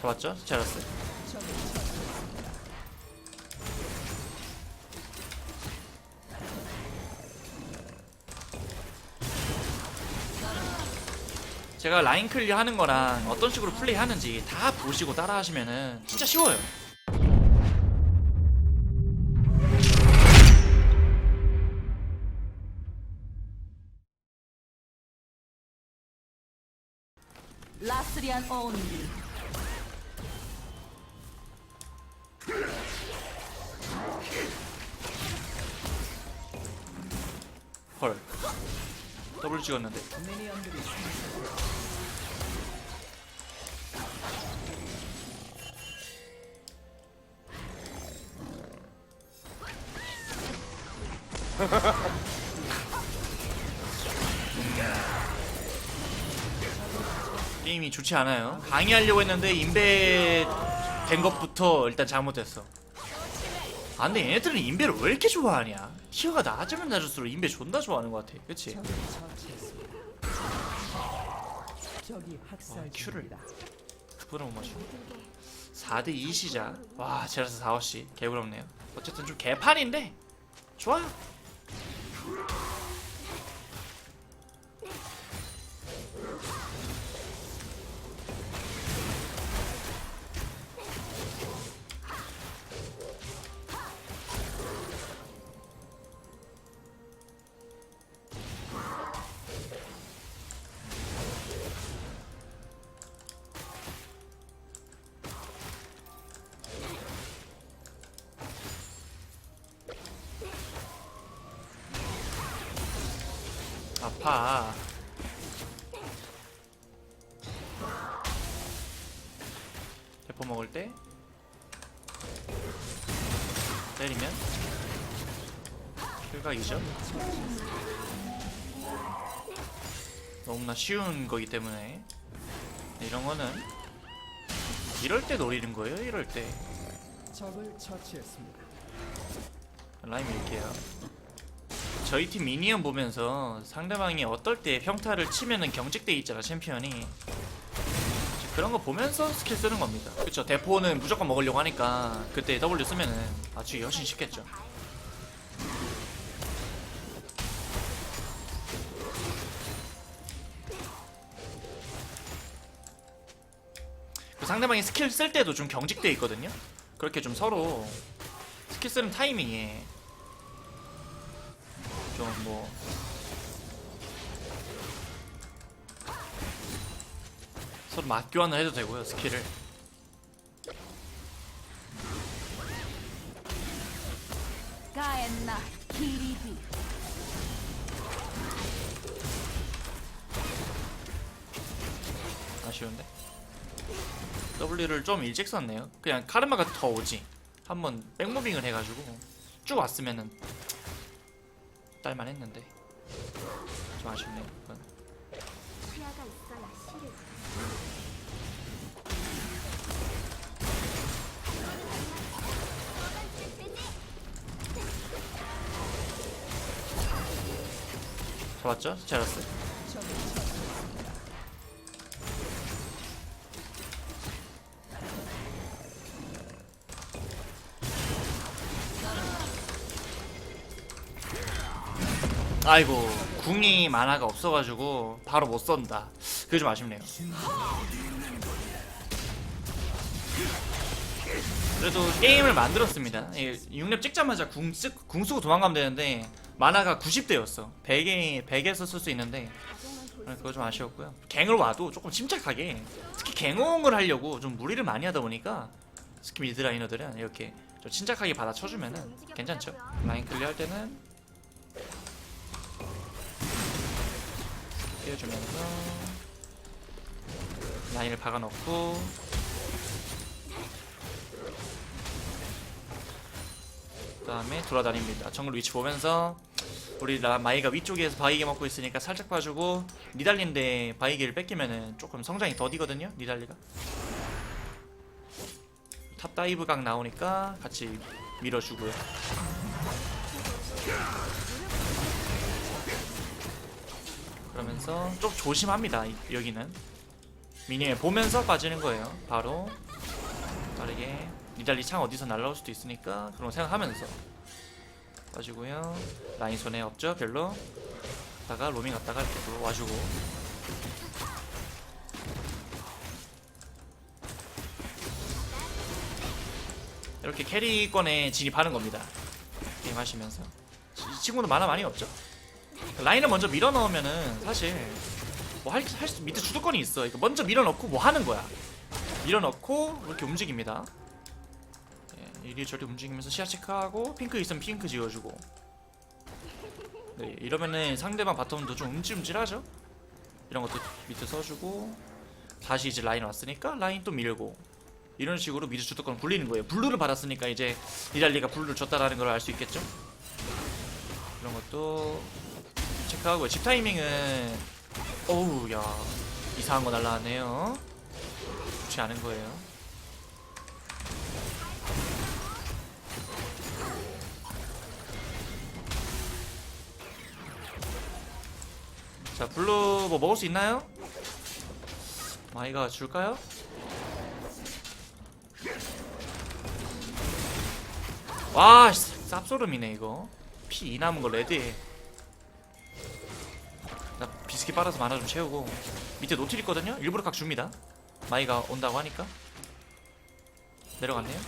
잡았죠? 제라스 제가 라인 클리어 하는 거랑 어떤 식으로 플레이 하는지 다 보시고 따라 하시면은 진짜 쉬워요. 라스리안 헐 더블 찍었는데. 게임이 좋지 않아요. 강의하려고 했는데 인베 된 것부터 일단 잘못됐어 아 근데 얘네들은 인베를 왜 이렇게 좋아하냐? 티어가 낮으면 낮을수록 인베 존나 좋아하는 것 같아. 그치? 적이 학살 큐를 중입니다. 못 맞추 4대2 시작. 와 제라스 4호씨 개부럽네요. 어쨌든 좀 개판인데 좋아요 아파. 대포 먹을 때? 때리면? 킬각이죠? 너무나 쉬운 거기 때문에. 이런 거는 이럴 때 노리는 거예요 이럴 때. 적을 처치했습니다. 라임 밀게요. 저희 팀 미니언 보면서 상대방이 어떨 때 평타를 치면은 경직돼 있잖아 챔피언이 그런 거 보면서 스킬 쓰는 겁니다. 그쵸 대포는 무조건 먹으려고 하니까 그때 W 쓰면은 맞추기 훨씬 쉽겠죠. 그 상대방이 스킬 쓸 때도 좀 경직돼 있거든요. 그렇게 좀 서로 스킬 쓰는 타이밍에 좀 뭐. 서로 맛 교환을 해도 되고요 스킬을. 가엔나 아쉬운데? W를 좀 일찍 썼네요. 그냥 카르마가 더 오지. 한번 백무빙을 해가지고 쭉 왔으면은 딸만 했는데 좀 아쉽네요 그건. 잡았죠? 제라스 아이고 궁이 만화가 없어가지고 바로 못 쏜다 그게 좀 아쉽네요 그래도 게임을 만들었습니다 6렙 찍자마자 궁, 쓰, 궁 쓰고 도망가면 되는데 만화가 90대였어 100에, 100에서 쓸 수 있는데 아, 그거 좀 아쉬웠고요. 갱을 와도 조금 침착하게 특히 갱홍을 하려고 좀 무리를 많이 하다 보니까 특히 미드 라이너들은 이렇게 좀 침착하게 받아쳐주면은 괜찮죠. 라인 클리어 할 때는 띄워주면서 라인을 박아놓고 그 다음에 돌아다닙니다. 정글 위치 보면서 우리 라, 마이가 위쪽에서 바이게 먹고 있으니까 살짝 봐주고 니달리인데 바이게를 뺏기면은 조금 성장이 더디거든요 니달리가 탑 다이브 각 나오니까 같이 밀어주고요 그러면서 좀 조심합니다 이- 여기는. 미니에 보면서 빠지는 거예요. 바로 빠르게. 니달리 창 어디서 날라올 수도 있으니까 그런 거 생각하면서 빠지고요. 라인 손에 없죠 별로. 갔다가 로밍 갔다가 이렇게 또 와주고. 이렇게 캐리권에 진입하는 겁니다. 게임 하시면서. 이 친구는 만화 많이 없죠 라인을 먼저 밀어 넣으면은 사실 뭐할할수 밑에 주도권이 있어. 이거 먼저 밀어 넣고 뭐 하는 거야. 밀어 넣고 이렇게 움직입니다. 예, 이리저리 움직이면서 시야 체크하고 핑크 있으면 핑크 지워주고. 네, 이러면은 상대방 바텀도 좀 움찔움찔하죠? 이런 것도 밑에 써주고 다시 이제 라인 왔으니까 라인 또 밀고. 이런 식으로 미드 주도권 굴리는 거예요. 블루를 받았으니까 이제 니달리가 블루를 줬다라는 걸 알 수 있겠죠? 이런 것도 체크하고 집 타이밍은 어우 야 이상한 거 날라왔네요 좋지 않은 거예요 자 블루 뭐 먹을 수 있나요? 마이가 줄까요? 와 씨, 쌉소름이네 이거 피2 남은 거 레드에 나 비스킷 빨아서 만화 좀 채우고. 밑에 노틸 있거든요? 일부러 각 줍니다. 마이가 온다고 하니까. 내려갔네요.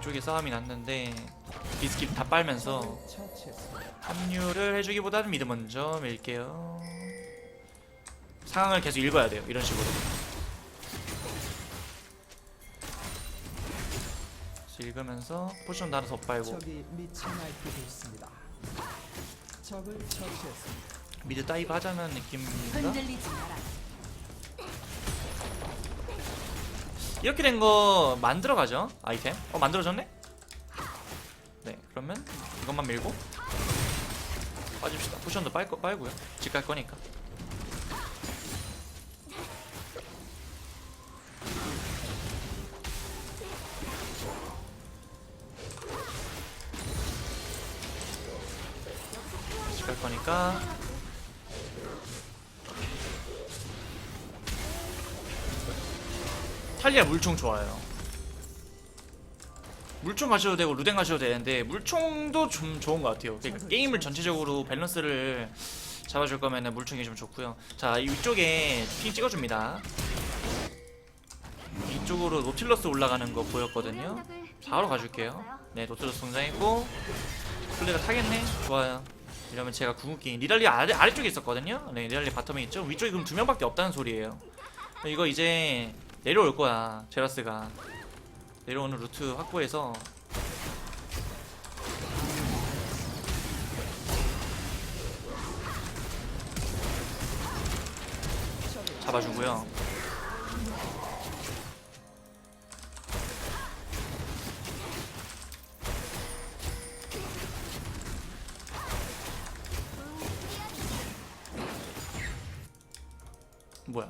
이쪽에 싸움이 났는데 비스킷 다 빨면서. 합류를 해주기보다는 미드 먼저 밀게요. 상황을 계속 읽어야 돼요 이런 식으로 읽으면서 포션 나눠서 빨고 적이 미친 날뛰고 있습니다. 적을 처치했습니다. 미드 다이브 하자는 느낌인가? 흔들리지 마라. 이렇게 된 거 만들어 가죠 아이템 어 만들어졌네? 네 그러면 이것만 밀고 빠집시다 포션도 빨 거, 빨고요 집 갈 거니까 거니까 탈리아 물총 좋아요. 물총 가셔도 되고 루덴 가셔도 되는데 물총도 좀 좋은 것 같아요. 그러니까 게임을 전체적으로 밸런스를 잡아줄 거면은 물총이 좀 좋고요. 자 이쪽에 핑 찍어줍니다. 이쪽으로 노틸러스 올라가는 거 보였거든요. 바로 가줄게요. 네 노틸러스 등장했고 플레이가 타겠네. 좋아요. 이러면 제가 궁극기 니달리 아래 아래쪽에 있었거든요. 네 니달리 바텀에 있죠. 위쪽에 그럼 두 명밖에 없다는 소리예요. 이거 이제 내려올 거야 제라스가 내려오는 루트 확보해서 잡아주고요 뭐야?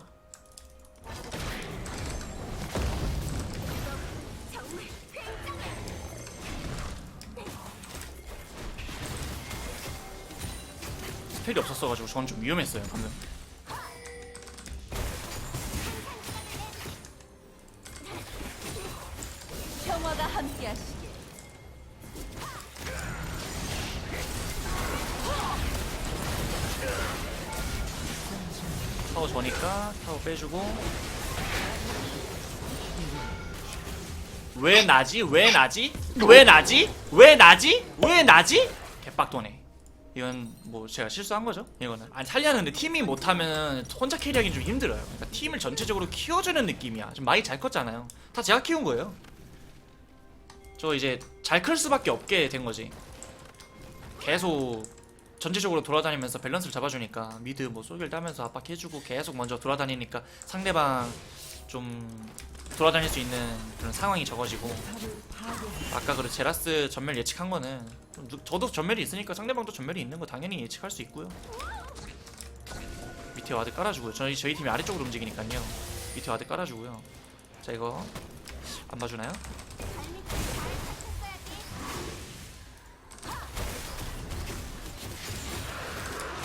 스펠이 없었어가지고 저는 좀 위험했어요 방금 타워 저니까 타워 빼주고 왜 나지? 왜 나지? 왜 나지? 왜 나지? 왜 나지? 개빡도네 이건 뭐 제가 실수한 거죠 이거는 아니 근데 팀이 못하면 혼자 캐리하기는 좀 힘들어요 그러니까 팀을 전체적으로 키워주는 느낌이야 지금 많이 잘 컸잖아요 다 제가 키운 거예요 저 이제 잘 클 수밖에 없게 된 거지 계속 전체적으로 돌아다니면서 밸런스를 잡아주니까 미드 뭐 쏠길 따면서 압박해주고 계속 먼저 돌아다니니까 상대방 좀 돌아다닐 수 있는 그런 상황이 적어지고 아까 그 제라스 전멸 예측한 거는 저도 전멸이 있으니까 상대방도 전멸이 있는 거 당연히 예측할 수 있고요. 밑에 와드 깔아주고요. 저희 저희 팀이 아래쪽으로 움직이니까요. 밑에 와드 깔아주고요. 자 이거 안 봐주나요?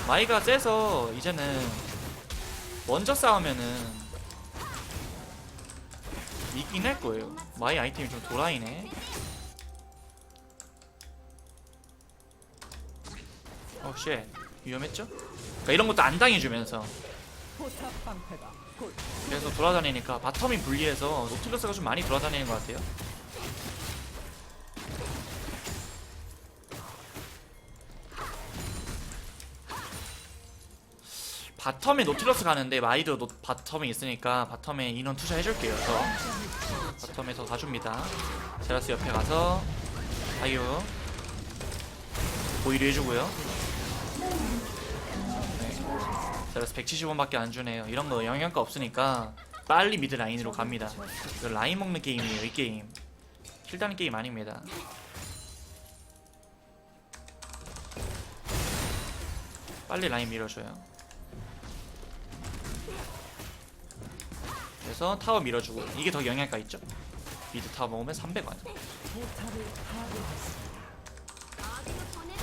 마이가 세서 이제는 먼저 싸우면은 이긴 할 거예요. 마이 아이템이 좀 도라이네. 어, 쉣. 위험했죠? 그러니까 이런 것도 안 당해주면서 계속 돌아다니니까 바텀이 불리해서 노틸러스가 좀 많이 돌아다니는 것 같아요. 바텀에 노틸러스 가는데 마이도 노, 바텀에 있으니까 바텀에 인원 투자해줄게요. 저 바텀에 더 가줍니다. 제라스 옆에 가서 다이오 보이를 해주고요. 네. 제라스 170원밖에 안 주네요. 이런 거 영향가 없으니까 빨리 미드 라인으로 갑니다. 이거 라인 먹는 게임이에요. 이 게임. 킬다는 게임 아닙니다. 빨리 라인 밀어줘요. 그래서 타워 밀어주고 이게 더 영향가 있죠. 미드 타워 먹으면 300원. 포탑을 파괴했습니다. 어디로 보내?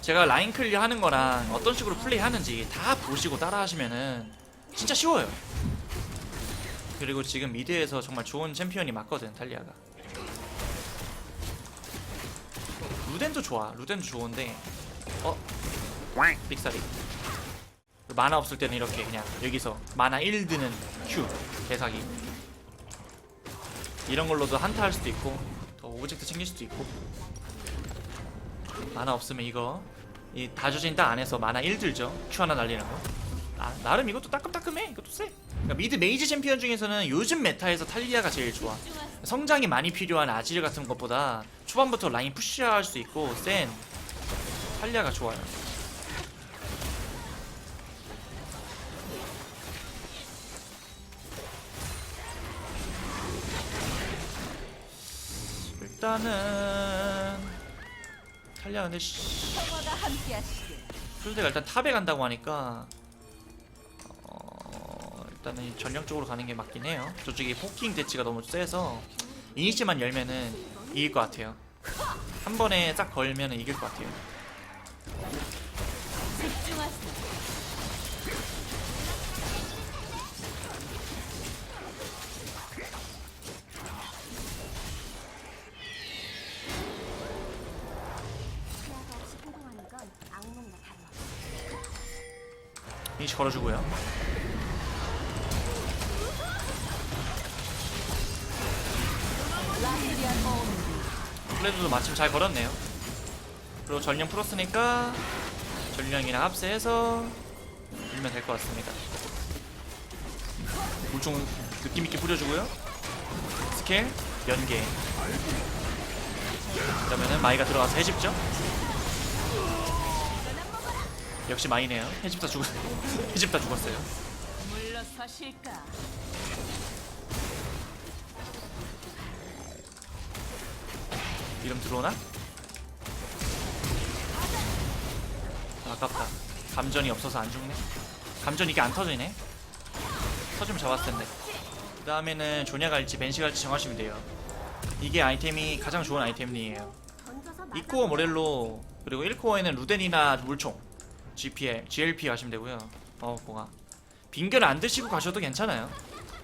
제가 라인 클리어 하는 거랑 어떤 식으로 플레이 하는지 다 보시고 따라 하시면은 진짜 쉬워요. 그리고 지금 미드에서 정말 좋은 챔피언이 맞거든, 탈리아가. 루덴도 좋아. 루덴도 좋은데 어? 삑사리. 만화 없을 때는 이렇게 그냥 여기서 만화 1 드는 Q 개사기. 이런 걸로도 한타 할 수도 있고 더 오브젝트 챙길 수도 있고. 만화 없으면 이거 이 다주진 딱 안에서 만화 1 들죠? Q 하나 날리는 거. 아, 나름 이것도 따끔따끔해. 이것도 세 그러니까 미드 메이지 챔피언 중에서는 요즘 메타에서 탈리아가 제일 좋아. 성장이 많이 필요한 아지르 같은 것보다 초반부터 라인 푸시할 수 있고 센. 탈리아가 좋아요 일단은 탈리아 근데 씨. 풀드가 일단 탑에 간다고 하니까 어, 일단은 전력적으로 가는 게 맞긴 해요. 저쪽에 포킹 대치가 너무 세서 이니시만 열면은 이길 것 같아요. 한 번에 싹 걸면은 이길 것 같아요. 집중하세요. 이니시 걸어주고요. 플레드도 마침 잘 걸었네요. 그리고 전령 풀었으니까 전령이랑 합세해서 밀면 될 것 같습니다. 물총 느낌있게 뿌려주고요. 스킬, 연계. 그러면은 마이가 들어가서 해집죠? 역시 마이네요. 해집다 죽었, 해집다 죽었어요. 물러서실까? 이름 들어오나? 아깝다. 감전이 없어서 안 죽네. 감전 이게 안 터지네. 터지면 잡았을 텐데. 그 다음에는 조냐 갈지 벤시 갈지 정하시면 돼요. 이게 아이템이 가장 좋은 아이템이에요. 던져서 2코어 모렐로 그리고 1코어에는 루덴이나 물총 GPL, GLP 가시면 되고요. 어, 뭐가 빙결 안 드시고 가셔도 괜찮아요.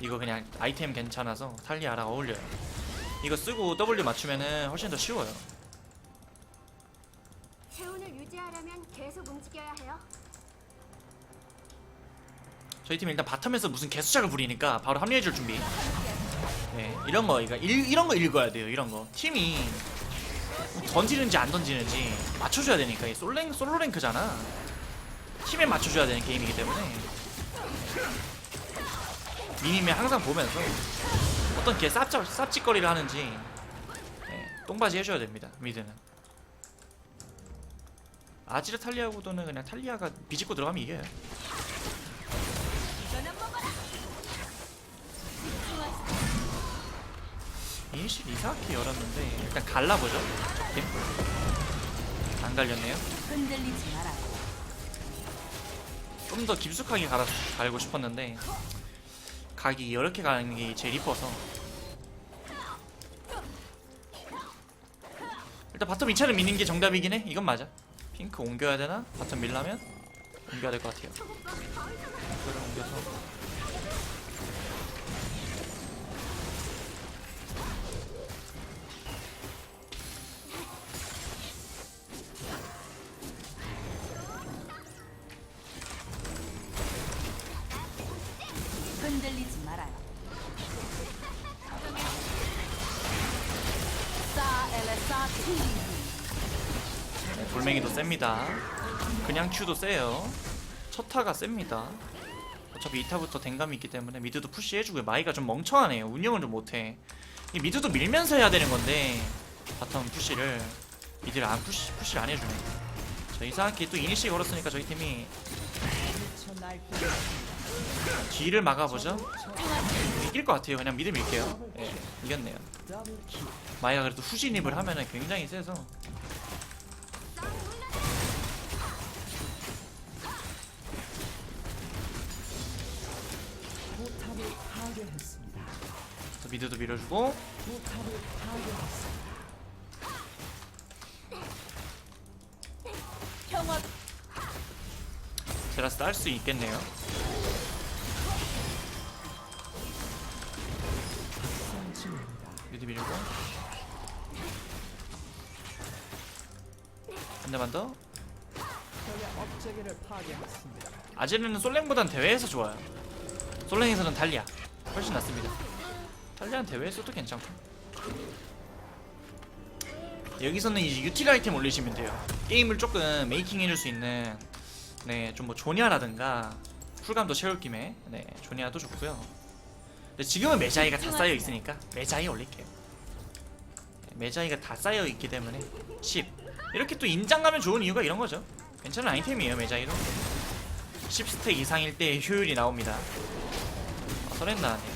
이거 그냥 아이템 괜찮아서 탈리아랑 어울려요. 이거 쓰고 W 맞추면은 훨씬 더 쉬워요. 체온을 유지하려면 계속 움직여야 해요. 저희 팀 일단 바텀에서 무슨 개수작을 부리니까 바로 합류해줄 준비. 네, 이런 거, 이거 일, 이런 거 읽어야 돼요. 이런 거. 팀이 던지는지 안 던지는지 맞춰줘야 되니까 이 솔랭 솔로 랭크잖아. 팀에 맞춰줘야 되는 게임이기 때문에 미니맵 항상 보면서 어떤 개 쌉짝 쌉짓거리를 하는지 네, 똥바지 해줘야 됩니다. 미드는. 아지르 탈리아보다는 그냥 탈리아가 비집고 들어가면 이겨요. 이니시 이상하게 열었는데 일단 갈라보죠 적팀 안 갈렸네요 흔들리지 마라. 좀 더 깊숙하게 갈아, 갈고 싶었는데 각이 이렇게 가는 게 제일 이뻐서 일단 바텀 2차를 미는 게 정답이긴 해 이건 맞아 핑크 옮겨야 되나? 바텀 밀라면? 옮겨야 될 것 같아요. 옮겨서 흔들리지 말아요. 네, 돌멩이도 셉니다. 그냥 큐도 세요. 첫 타가 셉니다. 어차피 2타부터 댕감이 있기 때문에 미드도 푸시해주고요. 마이가 좀 멍청하네요. 운영을 좀 못해. 이 미드도 밀면서 해야 되는 건데 바텀 푸시를 미드를 안 푸시 푸시를 안 해주네. 자 이상하게 또 이니시 걸었으니까 저희 팀이 뒤를 막아보죠. 이길 것 같아요. 그냥 미드 밀게요. 예, 이겼네요. 마이가 그래도 후진입을 하면은 굉장히 세서 미드도 밀어주고 제라스 딸 수 있겠네요. 한 대만 더. 아제르는 솔랭보단 대회에서 좋아요. 솔랭에서는 달리아 훨씬 낫습니다. 달리아는 대회에서도 괜찮고. 여기서는 이제 유틸 아이템 올리시면 돼요. 게임을 조금 메이킹 해줄 수 있는 네 좀 뭐 조니아라든가 쿨감도 채울 김에 네 조니아도 좋고요. 근데 지금은 메자이가 다 쌓여 있으니까 메자이 올릴게요. 네, 메자이가 다 쌓여 있기 때문에 10 이렇게 또 인장 가면 좋은 이유가 이런 거죠. 괜찮은 아이템이에요 메자이도. 10스택 이상일 때 효율이 나옵니다. 아, 설렌 나네요.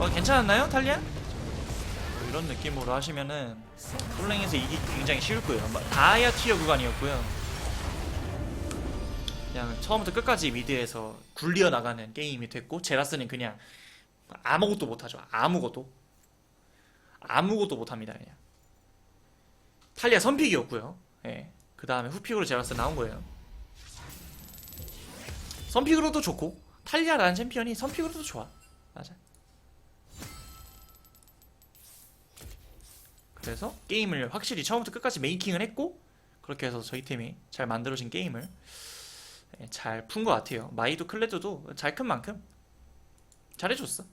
어, 괜찮았나요, 탈리아? 뭐 이런 느낌으로 하시면은 솔랭에서 이기 굉장히 쉬울 거예요. 막 다이아 티어 구간이었고요. 그냥 처음부터 끝까지 미드에서 굴리어 나가는 게임이 됐고 제라스는 그냥 아무것도 못하죠. 아무것도 아무것도 못합니다. 그냥 탈리아 선픽이었고요. 예. 그 다음에 후픽으로 제라스 나온 거예요. 선픽으로도 좋고 탈리아라는 챔피언이 선픽으로도 좋아 맞아 그래서 게임을 확실히 처음부터 끝까지 메이킹을 했고 그렇게 해서 저희 팀이 잘 만들어진 게임을 잘 푼 것 같아요 마이도 클레드도 잘 큰 만큼 잘해줬어